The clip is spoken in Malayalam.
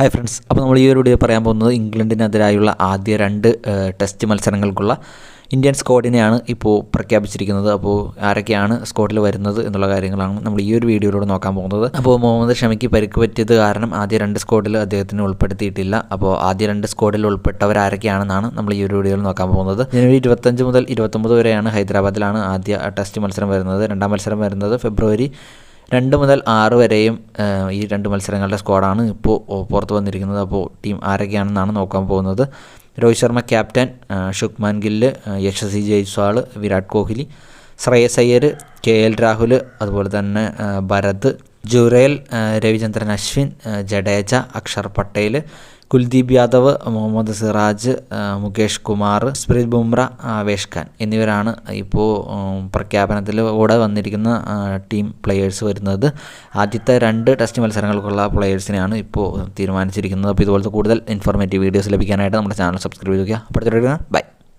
ഹായ് ഫ്രണ്ട്സ് അപ്പോൾ നമ്മൾ ഈ ഒരു വീഡിയോ പറയാൻ പോകുന്നത് ഇംഗ്ലണ്ടിനെതിരായുള്ള ആദ്യ രണ്ട് ടെസ്റ്റ് മത്സരങ്ങൾക്കുള്ള ഇന്ത്യൻ സ്ക്വാഡിനെയാണ് ഇപ്പോൾ പ്രഖ്യാപിച്ചിരിക്കുന്നത്. അപ്പോൾ ആരൊക്കെയാണ് സ്ക്വാഡിൽ വരുന്നത് എന്നുള്ള കാര്യങ്ങളാണ് നമ്മൾ ഈ ഒരു വീഡിയോയിലൂടെ നോക്കാൻ പോകുന്നത്. അപ്പോൾ മുഹമ്മദ് ഷമിക്ക് പരിക്ക് പറ്റിയത് കാരണം ആദ്യ രണ്ട് സ്ക്വാഡിൽ അദ്ദേഹത്തിന് ഉൾപ്പെടുത്തിയിട്ടില്ല. അപ്പോൾ ആദ്യ രണ്ട് സ്ക്വാഡിൽ ഉൾപ്പെട്ടവർ ആരൊക്കെയാണെന്നാണ് നമ്മൾ ഈ ഒരു വീഡിയോയിൽ നോക്കാൻ പോകുന്നത്. ജനുവരി ഇരുപത്തഞ്ച് മുതൽ ഇരുപത്തൊമ്പത് വരെയാണ് ഹൈദരാബാദിലാണ് ആദ്യ ടെസ്റ്റ് മത്സരം വരുന്നത്. രണ്ടാം മത്സരം വരുന്നത് ഫെബ്രുവരി രണ്ട് മുതൽ ആറ് വരെയും ഈ രണ്ട് മത്സരങ്ങളുടെ സ്ക്വാഡാണ് ഇപ്പോൾ പുറത്ത് വന്നിരിക്കുന്നത്. അപ്പോൾ ടീം ആരൊക്കെയാണെന്നാണ് നോക്കാൻ പോകുന്നത്. Rohit Sharma captain Shubman Gill Yashasvi Jaiswal Virat Kohli Shreyas Iyer K L Rahul അതുപോലെ തന്നെ ഭരത് ജുറേൽ രവിചന്ദ്രൻ അശ്വിൻ ജഡേജ അക്ഷർ പട്ടേൽ കുൽദീപ് യാദവ് മുഹമ്മദ് സിറാജ് മുകേഷ് കുമാർ സ്പ്രീത് ബുംറ ആവേഷ് ഖാൻ എന്നിവരാണ് ഇപ്പോൾ പ്രഖ്യാപനത്തിൽ കൂടെ വന്നിരിക്കുന്ന ടീം പ്ലെയേഴ്സ് വരുന്നത്. ആദ്യത്തെ രണ്ട് ടെസ്റ്റ് മത്സരങ്ങൾക്കുള്ള പ്ലെയേഴ്സിനെയാണ് ഇപ്പോൾ തീരുമാനിച്ചിരിക്കുന്നത്. അപ്പോൾ ഇതുപോലത്തെ കൂടുതൽ ഇൻഫോർമേറ്റീവ് വീഡിയോസ് ലഭിക്കാനായിട്ട് നമ്മുടെ ചാനൽ സബ്സ്ക്രൈബ് ചെയ്യുക അപ്പോൾ ബൈ.